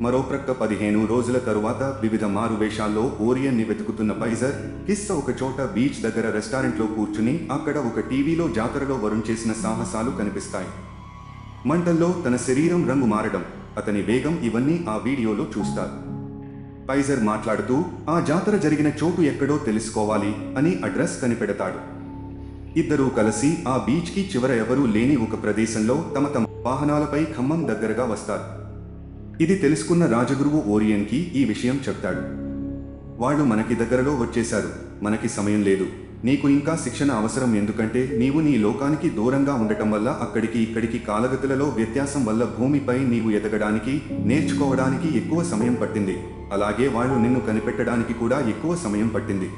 మరో ప్రక్క పదిహేను రోజుల తరువాత వివిధ మారువేషాల్లో ఓరియన్ని వెతుకుతున్న పైజర్ హిస్స ఒక చోట బీచ్ దగ్గర రెస్టారెంట్లో కూర్చుని అక్కడ ఒక టీవీలో జాతరలో వరుణ్ చేసిన సాహసాలు కనిపిస్తాయి. మంటల్లో తన శరీరం రంగు మారడం అతని వేగం ఇవన్నీ ఆ వీడియోలో చూస్తారు. పైజర్ మాట్లాడుతూ ఆ జాతర జరిగిన చోటు ఎక్కడో తెలుసుకోవాలి అని అడ్రస్ కనిపెడతాడు. ఇద్దరూ కలిసి ఆ బీచ్కి చివర ఎవరూ లేని ఒక ప్రదేశంలో తమ తమ వాహనాలపై ఖమ్మం దగ్గరగా వస్తారు. ఇది తెలుసుకున్న రాజగురువు ఓరియన్కి ఈ విషయం చెప్తాడు. వాళ్ళు మనకి దగ్గరలో వచ్చేశారు. మనకి సమయం లేదు. నీకు ఇంకా శిక్షణ అవసరం ఎందుకంటే నీవు నీ లోకానికి దూరంగా ఉండటం వల్ల అక్కడికి ఇక్కడికి కాలగతులలో వ్యత్యాసం వల్ల భూమిపై నీవు ఎదగడానికి నేర్చుకోవడానికి ఎక్కువ సమయం పట్టింది. అలాగే వాళ్ళు నిన్ను కనిపెట్టడానికి కూడా ఎక్కువ సమయం పట్టింది.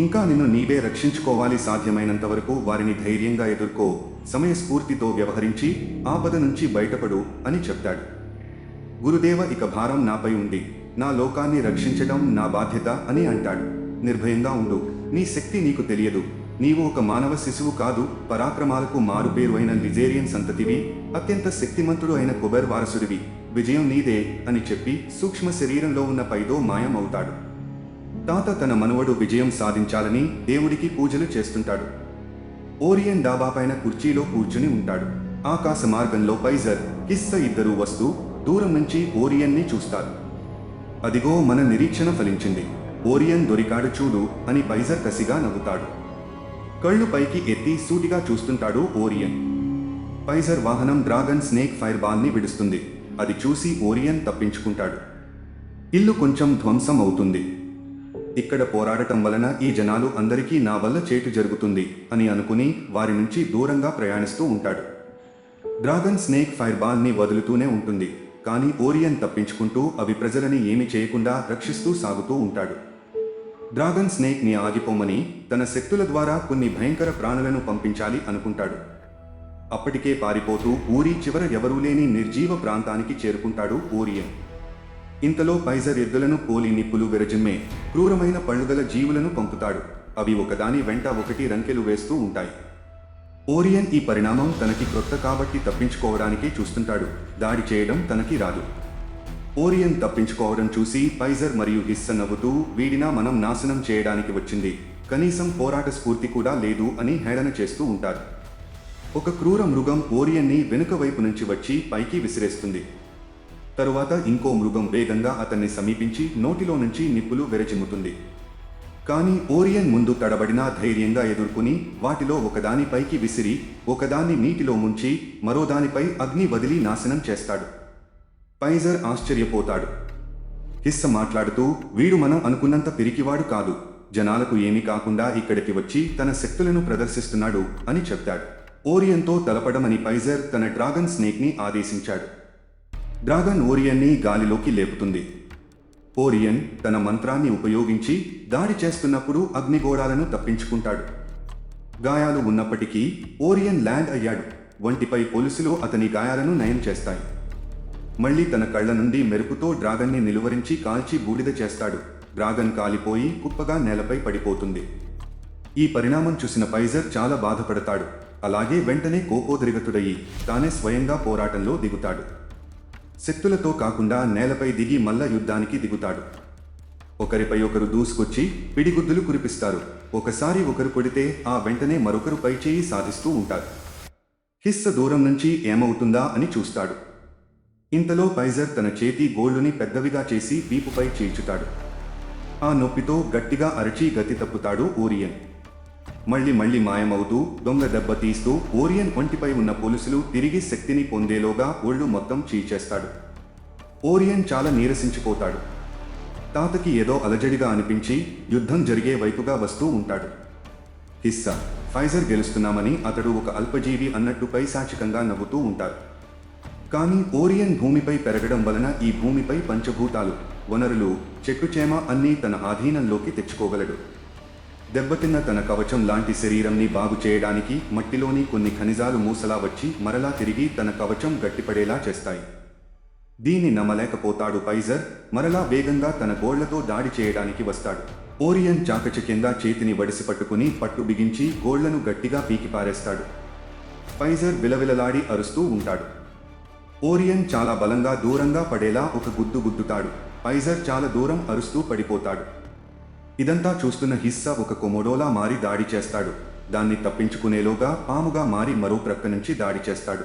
ఇంకా నిన్ను నీవే రక్షించుకోవాలి సాధ్యమైనంత వరకు వారిని ధైర్యంగా ఎదుర్కో సమయస్ఫూర్తితో వ్యవహరించి ఆపద నుంచి బయటపడు అని చెప్తాడు. గురుదేవ ఇక భారం నాపై ఉంది నా లోకాన్ని రక్షించడం నా బాధ్యత అని అంటాడు. నిర్భయంగా ఉండు. నీ శక్తి నీకు తెలియదు. నీవు ఒక మానవ శిశువు కాదు. పరాక్రమాలకు మారుపేరు అయిన లిజేరియన్ సంతతివి అత్యంత శక్తిమంతుడు అయిన కుబెర్ వారసుడివి. విజయం నీదే అని చెప్పి సూక్ష్మ శరీరంలో ఉన్న పైదో మాయం అవుతాడు. తాత తన మనవడు విజయం సాధించాలని దేవుడికి పూజలు చేస్తుంటాడు. ఓరియన్ డాబా పైన కుర్చీలో కూర్చుని ఉంటాడు. ఆకాశ మార్గంలో పైజర్ కిస్స ఇద్దరూ వస్తూ దూరం నుంచి ఓరియన్ని చూస్తారు. అదిగో మన నిరీక్షణ ఫలించింది. ఓరియన్ దొరికాడు చూడు అని పైజర్ కసిగా నవ్వుతాడు. కళ్ళు పైకి ఎత్తి సూటిగా చూస్తుంటాడు ఓరియన్. పైజర్ వాహనం డ్రాగన్ స్నేక్ ఫైర్ బాల్ని విడుస్తుంది. అది చూసి ఓరియన్ తప్పించుకుంటాడు. ఇల్లు కొంచెం ధ్వంసం అవుతుంది. ఇక్కడ పోరాడటం వలన ఈ జనాలు అందరికీ నా వల్ల చేటు జరుగుతుంది అని అనుకుని వారి నుంచి దూరంగా ప్రయాణిస్తూ ఉంటాడు. డ్రాగన్ స్నేక్ ఫైర్ బాల్ని వదులుతూనే ఉంటుంది. కానీ ఓరియన్ తప్పించుకుంటూ అవి ప్రజలని ఏమి చేయకుండా రక్షిస్తూ సాగుతూ ఉంటాడు. డ్రాగన్ స్నేక్ని ఆగిపోమని తన శక్తుల ద్వారా కొన్ని భయంకర ప్రాణులను పంపించాలి అనుకుంటాడు. అప్పటికే పారిపోతూ ఊరి చివర ఎవరూ లేని నిర్జీవ ప్రాంతానికి చేరుకుంటాడు ఓరియన్. ఇంతలో పైజర్ ఎద్దులను పోలి నిప్పులు విరజిమ్మే క్రూరమైన పళ్ళుగల జీవులను పంపుతాడు. అవి ఒకదాని వెంట ఒకటి రంకెలు వేస్తూ ఉంటాయి. ఓరియన్ ఈ పరిణామం తనకి క్రొత్త కాబట్టి తప్పించుకోవడానికి చూస్తుంటాడు. దాడి చేయడం తనకి రాదు. ఓరియన్ తప్పించుకోవడం చూసి పైజర్ మరియు హిస్స నవ్వుతూ వీడినా మనం నాశనం చేయడానికి వచ్చింది. కనీసం పోరాట స్ఫూర్తి కూడా లేదు అని హేళన చేస్తూ ఉంటారు. ఒక క్రూర మృగం ఓరియన్ని వెనుక వైపు నుంచి వచ్చి పైకి విసిరేస్తుంది. తరువాత ఇంకో మృగం వేగంగా అతన్ని సమీపించి నోటిలో నుంచి నిప్పులు వెరచిమ్ముతుంది కానీ ఓరియన్ ముందు తడబడినా ధైర్యంగా ఎదుర్కొని వాటిలో ఒకదానిపైకి విసిరి ఒకదాన్ని నీటిలో ముంచి మరో దానిపై అగ్ని వదిలి నాశనం చేస్తాడు. పైజర్ ఆశ్చర్యపోతాడు. హిస్స మాట్లాడుతూ వీడు మనం అనుకున్నంత పిరికివాడు కాదు. జనాలకు ఏమీ కాకుండా ఇక్కడికి వచ్చి తన శక్తులను ప్రదర్శిస్తున్నాడు అని చెప్తాడు. ఓరియన్తో తలపడమని పైజర్ తన డ్రాగన్ స్నేక్ని ఆదేశించాడు. డ్రాగన్ ఓరియన్ని గాలిలోకి లేపుతుంది. ఓరియన్ తన మంత్రాన్ని ఉపయోగించి దాడి చేస్తున్నప్పుడు అగ్నిగోళాలను తప్పించుకుంటాడు. గాయాలు ఉన్నప్పటికీ ఓరియన్ ల్యాండ్ అయ్యాడు. వంటిపై పోలీసులు అతని గాయాలను నయం చేస్తాయి. మళ్ళీ తన కళ్ళ నుండి మెరుపుతో డ్రాగన్ని నిలువరించి కాల్చి బూడిద చేస్తాడు. డ్రాగన్ కాలిపోయి కుప్పగా నేలపై పడిపోతుంది. ఈ పరిణామం చూసిన పైజర్ చాలా బాధపడతాడు. అలాగే వెంటనే కోపోద్రిగతుడయి తానే స్వయంగా పోరాటంలో దిగుతాడు. శక్తులతో కాకుండా నేలపై దిగి మల్ల యుద్ధానికి దిగుతాడు. ఒకరిపై ఒకరు దూసుకొచ్చి పిడిగుద్దులు కురిపిస్తారు. ఒకసారి ఒకరు కొడితే ఆ వెంటనే మరొకరు పైచేయి సాధిస్తూ ఉంటారు. హిస్స దూరం నుంచి ఏమవుతుందా అని చూస్తాడు. ఇంతలో పైజర్ తన చేతి గోళ్ళుని పెద్దవిగా చేసి వీపుపై చేర్చుతాడు ఆ నొప్పితో గట్టిగా అరచి గతి తప్పుతాడు ఓరియన్ మళ్ళీ మళ్ళీ మాయమవుతూ దొంగ దెబ్బ తీస్తూ ఓరియన్ ఒంటిపై ఉన్న పోలీసులు తిరిగి శక్తిని పొందేలోగా ఒళ్ళు మొత్తం చీచేస్తాడు ఓరియన్ చాలా నీరసించిపోతాడు. తాతకి ఏదో అలజడిగా అనిపించి యుద్ధం జరిగే వైపుగా వస్తూ ఉంటాడు. హిస్సా ఫైజర్ గెలుస్తున్నామని అతడు ఒక అల్పజీవి అన్నట్టు పైశాచికంగా నవ్వుతూ ఉంటారు. కానీ ఓరియన్ భూమిపై పెరగడం వలన ఈ భూమిపై పంచభూతాలు వనరులు చెట్టుచేమ అన్నీ తన ఆధీనంలోకి తెచ్చుకోగలడు. దెబ్బతిన్న తన కవచం లాంటి శరీరంని బాగు చేయడానికి మట్టిలోని కొన్ని ఖనిజాలు మూసలా వచ్చి మరలా తిరిగి తన కవచం గట్టిపడేలా చేస్తాయి. దీన్ని నమ్మలేకపోతాడు పైజర్ మరలా వేగంగా తన గోళ్ళతో దాడి చేయడానికి వస్తాడు. ఓరియన్ చాకచక్యంగా చేతిని వడిసి పట్టుకుని పట్టు బిగించి గోళ్ళను గట్టిగా పీకిపారేస్తాడు పైజర్ విలవిలలాడి అరుస్తూ ఉంటాడు. ఓరియన్ చాలా బలంగా దూరంగా పడేలా ఒక గుద్దు గుద్దుతాడు. పైజర్ చాలా దూరం అరుస్తూ పడిపోతాడు. ఇదంతా చూస్తున్న హిస్సా ఒక కొమోడోలా మారి దాడి చేస్తాడు. దాన్ని తప్పించుకునేలోగా పాముగా మారి మరో ప్రక్క నుంచి దాడి చేస్తాడు.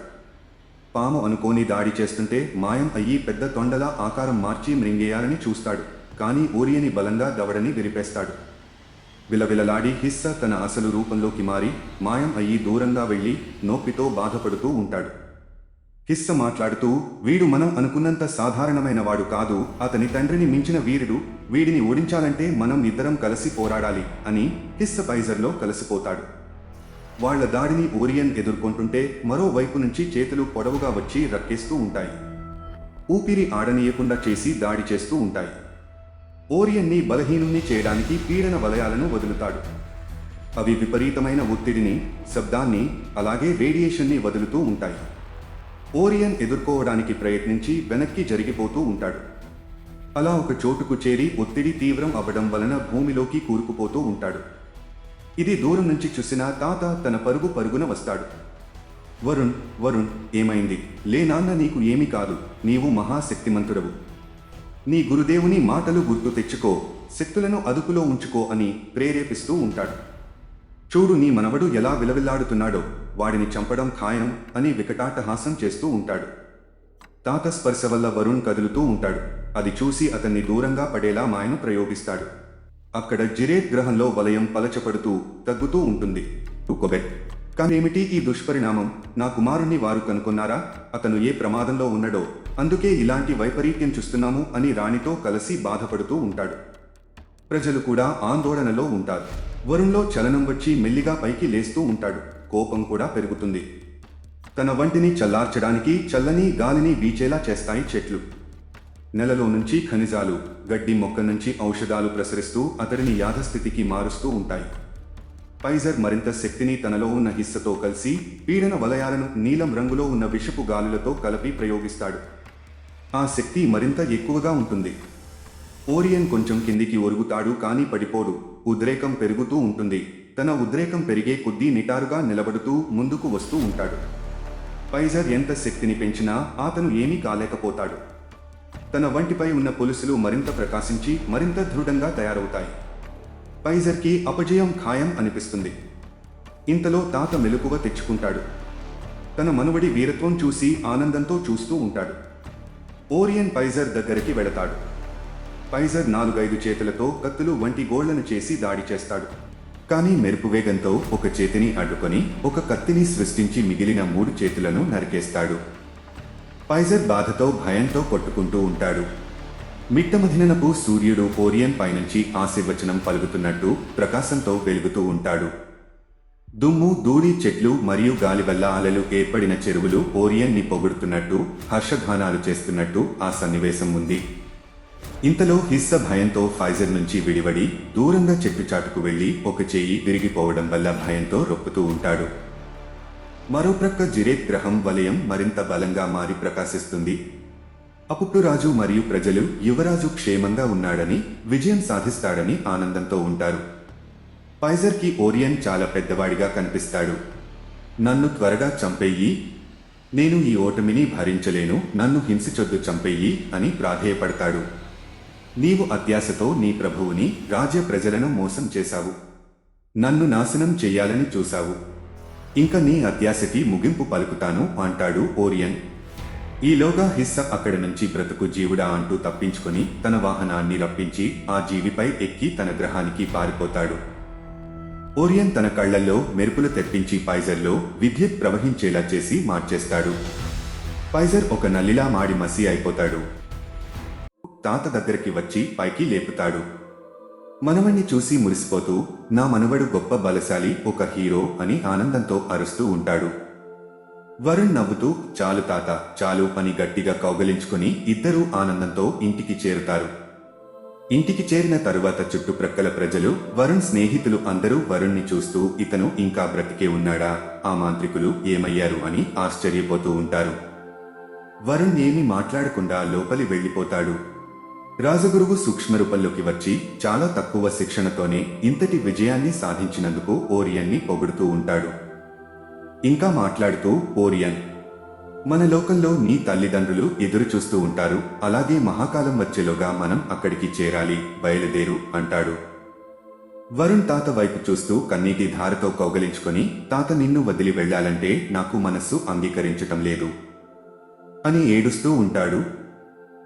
పాము అనుకోని దాడి చేస్తుంటే మాయం అయ్యి పెద్ద తొండలా ఆకారం మార్చి మృంగేయాలని చూస్తాడు. కానీ ఓరియని బలంగా దవడని విరిపేస్తాడు. విలవిలలాడి హిస్స తన అసలు రూపంలోకి మారి మాయం అయ్యి దూరంగా వెళ్ళి నొప్పితో బాధపడుతూ ఉంటాడు. హిస్స మాట్లాడుతూ వీడు మనం అనుకున్నంత సాధారణమైన వాడు కాదు. అతని తండ్రిని మించిన వీరుడు. వీడిని ఓడించాలంటే మనం ఇద్దరం కలిసి పోరాడాలి అని హిస్స పైజర్లో కలిసిపోతాడు. వాళ్ళ దాడిని ఓరియన్ ఎదుర్కొంటుంటే మరోవైపు నుంచి చేతులు పొడవుగా వచ్చి రక్కేస్తూ ఉంటాయి. ఊపిరి ఆడనీయకుండా చేసి దాడి చేస్తూ ఉంటాయి. ఓరియన్ని బలహీనుణ్ణి చేయడానికి పీడన వలయాలను వదులుతాడు. అవి విపరీతమైన ఒత్తిడిని శబ్దాన్ని అలాగే రేడియేషన్ని వదులుతూ ఉంటాయి. ఓరియన్ ఎదుర్కోవడానికి ప్రయత్నించి వెనక్కి జరిగిపోతూ ఉంటాడు. అలా ఒక చోటుకు చేరి ఒత్తిడి తీవ్రం అవ్వడం వలన భూమిలోకి కూరుకుపోతూ ఉంటాడు. ఇది దూరం నుంచి చూసిన తాత తన పరుగు పరుగున వస్తాడు. వరుణ్ వరుణ్ ఏమైంది? లే నాన్న నీకు ఏమీ కాదు. నీవు మహాశక్తిమంతుడవు. నీ గురుదేవుని మాటలు గుర్తు తెచ్చుకో శక్తులను అదుపులో ఉంచుకో అని ప్రేరేపిస్తూ ఉంటాడు. చూడు నీ మనవడు ఎలా విలవిల్లాడుతున్నాడో. వాడిని చంపడం ఖాయం అని వికటాటహాసం చేస్తూ ఉంటాడు. తాత స్పర్శ వల్ల వరుణ్ కదులుతూ ఉంటాడు. అది చూసి అతన్ని దూరంగా పడేలా మాయను ప్రయోగిస్తాడు. అక్కడ జిరేత్ గ్రహంలో వలయం పలచపడుతూ తగ్గుతూ ఉంటుంది. టుకోబెట్ కానేమిటి ఈ దుష్పరిణామం? నా కుమారుణ్ణి వారు కనుగొన్నారా అతను ఏ ప్రమాదంలో ఉన్నాడో? అందుకే ఇలాంటి వైపరీత్యం చూస్తున్నాము అని రాణితో కలిసి బాధపడుతూ ఉంటాడు. ప్రజలు కూడా ఆందోళనలో ఉంటారు. వరుణ్లో చలనం వచ్చి మెల్లిగా పైకి లేస్తూ ఉంటాడు. కోపం కూడా పెరుగుతుంది. తన వంటిని చల్లార్చడానికి చల్లని గాలిని వీచేలా చేస్తాయి చెట్లు. నెలలో నుంచి ఖనిజాలు గడ్డి మొక్క నుంచి ఔషధాలు ప్రసరిస్తూ అతడిని యాధస్థితికి మారుస్తూ ఉంటాయి. పైజర్ మరింత శక్తిని తనలో ఉన్న హిస్సతో కలిసి పీడన వలయాలను నీలం రంగులో ఉన్న విషపు గాలులతో కలిపి ప్రయోగిస్తాడు. ఆ శక్తి మరింత ఎక్కువగా ఉంటుంది. ఓరియన్ కొంచెం కిందికి ఒరుగుతాడు కానీ పడిపోడు. ఉద్రేకం పెరుగుతూ ఉంటుంది. తన ఉద్రేకం పెరిగే కొద్దీ నిటారుగా నిలబడుతూ ముందుకు వస్తూ ఉంటాడు. పైజర్ ఎంత శక్తిని పెంచినా అతను ఏమీ కాలేకపోతాడు. తన వంటిపై ఉన్న పొలుసులు మరింత ప్రకాశించి మరింత దృఢంగా తయారవుతాయి. పైజర్కి అపజయం ఖాయం అనిపిస్తుంది. ఇంతలో తాత మెలకువ తెచ్చుకుంటాడు. తన మనువడి వీరత్వం చూసి ఆనందంతో చూస్తూ ఉంటాడు. ఓరియన్ పైజర్ దగ్గరికి వెడతాడు పైజర్ నాలుగైదు చేతులతో కత్తులు వంటి గోళ్ళను చేసి దాడి చేస్తాడు. కానీ మెరుపు వేగంతో ఒక చేతిని అడ్డుకొని ఒక కత్తిని సృష్టించి మిగిలిన మూడు చేతులను నరికేస్తాడు. పైజర్ బాధతో భయంతో కొట్టుకుంటూ ఉంటాడు. మిట్టమధిననపు సూర్యుడు ఓరియన్ పైనుంచి ఆశీర్వచనం పలుకుతున్నట్టు ప్రకాశంతో వెలుగుతూ ఉంటాడు. దుమ్ము ధూళి చెట్లు మరియు గాలి వల్ల అలలు ఏర్పడిన చెరువులు ఓరియన్ని పొగుడుతున్నట్టు హర్షగానాలు చేస్తున్నట్టు ఆ సన్నివేశం ఉంది. ఇంతలో హిస్స భయంతో ఫైజర్ నుంచి విడివడి దూరంగా చెట్టు చాటుకు వెళ్ళి ఒక చేయి విరిగిపోవడం వల్ల భయంతో రొప్పుతూ ఉంటాడు. మరోప్రక్క జిరేత్ గ్రహం వలయం మరింత బలంగా మారి ప్రకాశిస్తుంది. అపుప్టు రాజు మరియు ప్రజలు యువరాజు క్షేమంగా ఉన్నాడని విజయం సాధిస్తాడని ఆనందంతో ఉంటారు. పైజర్కి ఓరియన్ చాలా పెద్దవాడిగా కనిపిస్తాడు. నన్ను త్వరగా చంపేయి నేను ఈ ఓటమిని భరించలేను నన్ను హింసిచొద్దు చంపేయి అని ప్రాధేయపడతాడు. నీవు అత్యాశతో నీ ప్రభువుని రాజ్య ప్రజలను మోసం చేశావు. నన్ను నాశనం చెయ్యాలని చూశావు. ఇంక నీ అత్యాశకి ముగింపు పలుకుతాను అంటాడు ఓరియన్. ఈలోగా హిస్స అక్కడి నుంచి బ్రతుకు జీవుడా అంటూ తప్పించుకొని తన వాహనాన్ని రప్పించి ఆ జీవిపై ఎక్కి తన గ్రహానికి పారిపోతాడు. ఓరియన్ తన కళ్ళల్లో మెరుపులు తెప్పించి పైజర్లో విద్యుత్ ప్రవహించేలా చేసి మార్చేస్తాడు. పైజర్ ఒక నల్లిలా మాడి మసి అయిపోతాడు. తాత దగ్గరికి వచ్చి పైకి లేపుతాడు. మనవణ్ణి చూసి మురిసిపోతూ నా మనవడు గొప్ప బలశాలి ఒక హీరో అని ఆనందంతో అరుస్తూ ఉంటాడు. వరుణ్ నవ్వుతూ చాలు తాత చాలు అని గట్టిగా కౌగలించుకుని ఇద్దరూ ఆనందంతో ఇంటికి చేరుతారు. ఇంటికి చేరిన తరువాత చుట్టుప్రక్కల ప్రజలు వరుణ్ స్నేహితులు అందరూ వరుణ్ణి చూస్తూ ఇతను ఇంకా బ్రతికే ఉన్నాడా ఆ మాంత్రికులు ఏమయ్యారు అని ఆశ్చర్యపోతూ ఉంటారు. వరుణ్ ఏమీ మాట్లాడకుండా లోపలి వెళ్ళిపోతాడు. రాజగురువు సూక్ష్మరూపంలోకి వచ్చి చాలా తక్కువ శిక్షణతోనే ఇంతటి విజయాన్ని సాధించినందుకు ఓరియన్ని పొగుడుతూ ఉంటాడు. ఇంకా మాట్లాడుతూ ఓరియన్ మన లోకంలో నీ తల్లిదండ్రులు ఎదురు చూస్తూ ఉంటారు. అలాగే మహాకాలం వచ్చేలోగా మనం అక్కడికి చేరాలి బయలుదేరు అంటాడు. వరుణ్ తాత వైపు చూస్తూ కన్నీటి ధారతో కౌగలించుకొని తాత నిన్ను వదిలి వెళ్ళాలంటే నాకు మనస్సు అంగీకరించటం లేదు అని ఏడుస్తూ ఉంటాడు.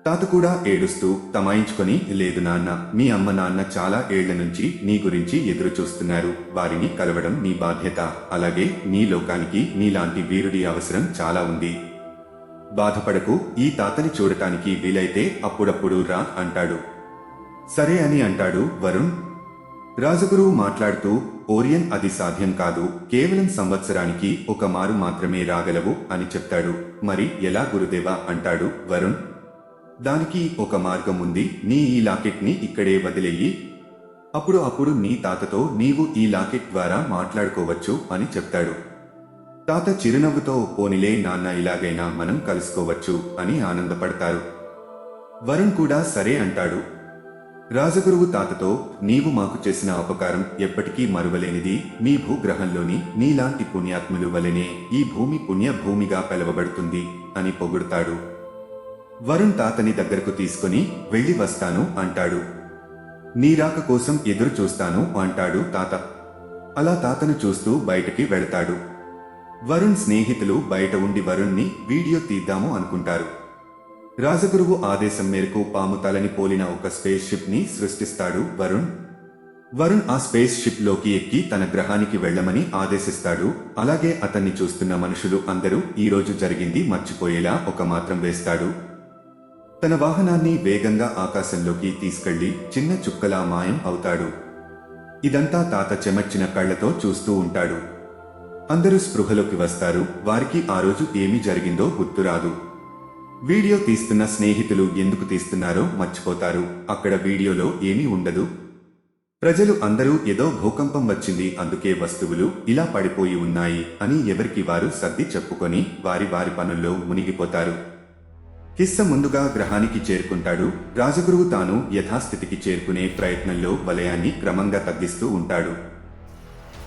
తాత కూడా ఏడుస్తూ తమాయించుకొని లేదు నాన్న మీ అమ్మ నాన్న చాలా ఏళ్ళ నుంచి నీ గురించి ఎదురు చూస్తున్నారు వారిని కలవడం నీ బాధ్యత. అలాగే నీ లోకానికి నీలాంటి వీరుడి అవసరం చాలా ఉంది. బాధపడకు ఈ తాతని చూడటానికి వీలైతే అప్పుడప్పుడు రా అంటాడు. సరే అని అంటాడు వరుణ్. రాజగురువు మాట్లాడుతూ ఓరియన్ అది సాధ్యం కాదు. కేవలం సంవత్సరానికి ఒక మారు మాత్రమే రాగలవు అని చెప్తాడు. మరి ఎలా గురుదేవా? అంటాడు వరుణ్. దానికి ఒక మార్గం ఉంది. నీ ఈ లాకెట్ని ఇక్కడే వదిలేయి. అప్పుడు అప్పుడు నీ తాతతో నీవు ఈ లాకెట్ ద్వారా మాట్లాడుకోవచ్చు అని చెప్తాడు. తాత చిరునవ్వుతో పోనిలే నాన్న ఇలాగైనా మనం కలుసుకోవచ్చు అని ఆనందపడతారు. వరుణ్ కూడా సరే అంటాడు. రాజగురువు తాతతో నీవు మాకు చేసిన అపకారం ఎప్పటికీ మరువలేనిది. మీ భూగ్రహంలోని నీలాంటి పుణ్యాత్ములు వలెనే ఈ భూమి పుణ్య భూమిగా పిలవబడుతుంది అని పొగుడుతాడు. వరుణ్ తాతని దగ్గరకు తీసుకుని వెళ్ళి వస్తాను అంటాడు. నీ రాక కోసం ఎదురు చూస్తాను అంటాడు తాత. అలా తాతను చూస్తూ బయటికి వెళతాడు. వరుణ్ స్నేహితులు బయట ఉండి వరుణ్ణి వీడియో తీద్దాము అనుకుంటారు. రాజగురువు ఆదేశం మేరకు పాము తలని పోలిన ఒక స్పేస్ షిప్ని సృష్టిస్తాడు వరుణ్. వరుణ్ ఆ స్పేస్ షిప్లోకి ఎక్కి తన గ్రహానికి వెళ్ళమని ఆదేశిస్తాడు. అలాగే అతన్ని చూస్తున్న మనుషులు అందరూ ఈ రోజు జరిగింది మర్చిపోయేలా ఒక మాత్రం వేస్తాడు. తన వాహనాన్ని వేగంగా ఆకాశంలోకి తీసుకెళ్ళి చిన్న చుక్కలా మాయం అవుతాడు. ఇదంతా తాత చెమర్చిన కళ్ళతో చూస్తూ ఉంటాడు. అందరూ స్పృహలోకి వస్తారు. వారికి ఆ రోజు ఏమి జరిగిందో గుర్తురాదు వీడియో తీస్తున్న స్నేహితులు ఎందుకు తీస్తున్నారో మర్చిపోతారు. అక్కడ వీడియోలో ఏమీ ఉండదు. ప్రజలు అందరూ ఏదో భూకంపం వచ్చింది అందుకే వస్తువులు ఇలా పడిపోయి ఉన్నాయి అని ఎవరికి వారు సర్ది చెప్పుకొని వారి వారి పనుల్లో మునిగిపోతారు. కిస్స ముందుగా గ్రహానికి చేరుకుంటాడు. రాజగురువు తాను యథాస్థితికి చేరుకునే ప్రయత్నంలో వలయాన్ని క్రమంగా తగ్గిస్తూ ఉంటాడు.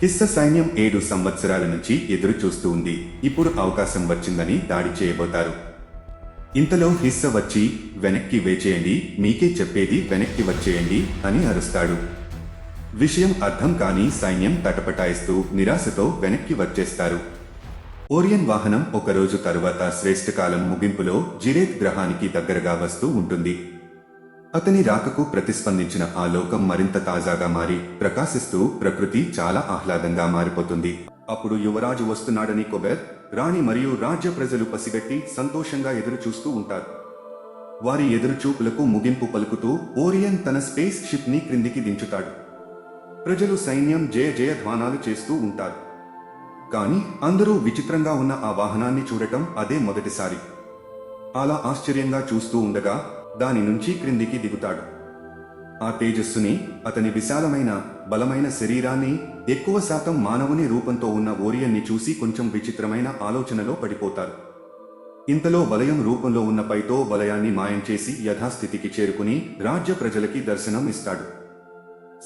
కిస్స సైన్యం ఏడు సంవత్సరాల నుంచి ఎదురు చూస్తూ ఉంది. ఇప్పుడు అవకాశం వచ్చిందని దాడి చేయబోతారు. ఇంతలో హిస్స వచ్చి వెనక్కి వేచేయండి మీకే చెప్పేది వెనక్కి వచ్చేయండి అని అరుస్తాడు. విషయం అర్థం కాని సైన్యం తటపటాయిస్తూ నిరాశతో వెనక్కి వచ్చేస్తారు. ఓరియన్ వాహనం ఒకరోజు తరువాత శ్రేష్ఠకాలం ముగింపులో జిరేత్ గ్రహానికి దగ్గరగా వస్తూ ఉంటుంది. అతని రాకకు ప్రతిస్పందించిన ఆ లోకం మరింత తాజాగా మారి ప్రకాశిస్తూ ప్రకృతి చాలా ఆహ్లాదంగా మారిపోతుంది. అప్పుడు యువరాజు వస్తున్నాడని కొబెర్ రాణి మరియు రాజ్య ప్రజలు పసిగట్టి సంతోషంగా ఎదురు చూస్తూ ఉంటారు. వారి ఎదురుచూపులకు ముగింపు పలుకుతూ ఓరియన్ తన స్పేస్ షిప్ని క్రిందికి దించుతాడు. ప్రజలు సైన్యం జయ జయ ధ్వానాలు చేస్తూ ఉంటారు. కానీ అందరూ విచిత్రంగా ఉన్న ఆ వాహనాన్ని చూడటం అదే మొదటిసారి. అలా ఆశ్చర్యంగా చూస్తూ ఉండగా దాని నుంచి క్రిందికి దిగుతాడు. ఆ తేజస్సుని అతని విశాలమైన బలమైన శరీరాన్ని ఎక్కువ శాతం మానవుని రూపంతో ఉన్న ఓరియన్ని చూసి కొంచెం విచిత్రమైన ఆలోచనలో పడిపోతారు. ఇంతలో వలయం రూపంలో ఉన్న పైతో వలయాన్ని మాయం చేసి యథాస్థితికి చేరుకుని రాజ్య ప్రజలకి దర్శనం ఇస్తాడు.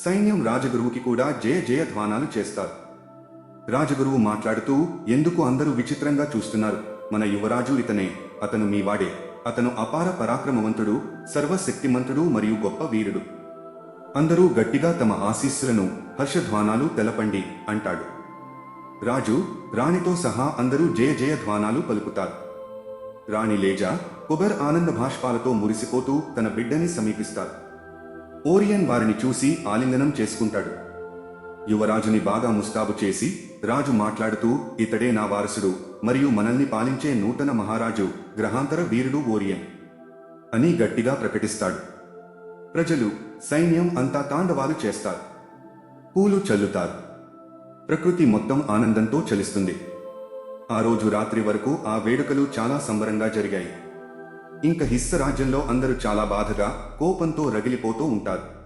సైన్యం రాజగురువుకి కూడా జయ జయ ధ్వానాలు చేస్తారు. రాజగురువు మాట్లాడుతూ ఎందుకు అందరూ విచిత్రంగా చూస్తున్నారు? మన యువరాజు ఇతనే. అతను మీ వాడే అతను అపార పరాక్రమవంతుడు సర్వశక్తిమంతుడు మరియు గొప్ప వీరుడు. అందరూ గట్టిగా తమ ఆశీస్సులను హర్షధ్వానాలు తెలపండి అంటాడు. రాజు రాణితో సహా అందరూ జయ జయ ధ్వానాలు పలుకుతారు. రాణి లేజా కుబర్ ఆనంద భాష్పాలతో మురిసిపోతూ తన బిడ్డని సమీపిస్తారు ఓరియన్ వారిని చూసి ఆలింగనం చేసుకుంటాడు. యువరాజుని బాగా ముస్తాబు చేసి రాజు మాట్లాడుతూ ఇతడే నా వారసుడు మరియు మనల్ని పాలించే నూతన మహారాజు గ్రహాంతర వీరుడు ఓరియన్ అని గట్టిగా ప్రకటిస్తాడు. ప్రజలు సైన్యం అంతా తాండవాలు చేస్తారు. పూలు చల్లుతారు. ప్రకృతి మొత్తం ఆనందంతో చలిస్తుంది. ఆ రోజు రాత్రి వరకు ఆ వేడుకలు చాలా సంబరంగా జరిగాయి. ఇంక హిస్స రాజ్యంలో అందరూ చాలా బాధగా కోపంతో రగిలిపోతూ ఉంటారు.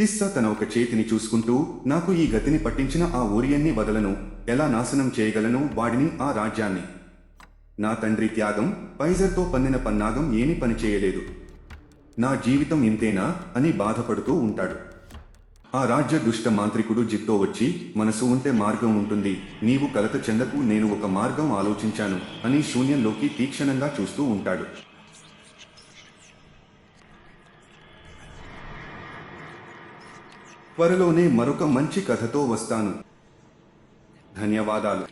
హిస్సా తన ఒక చేతిని చూసుకుంటూ నాకు ఈ గతిని పట్టించిన ఆ ఓరియన్ని వదలను. ఎలా నాశనం చేయగలను వాడిని ఆ రాజ్యాన్ని? నా తండ్రి త్యాగం పైజర్తో పన్నిన పన్నాగం ఏమీ పని చేయలేదు. నా జీవితం ఇంతేనా? అని బాధపడుతూ ఉంటాడు. ఆ రాజ్య దుష్ట మాంత్రికుడు జిత్తో వచ్చి మనసు ఉంటే మార్గం ఉంటుంది. నీవు కలత చెందకు నేను ఒక మార్గం ఆలోచించాను అని శూన్యంలోకి తీక్షణంగా చూస్తూ ఉంటాడు. త్వరలోనే మరొక మంచి కథతో వస్తాను. ధన్యవాదాలు.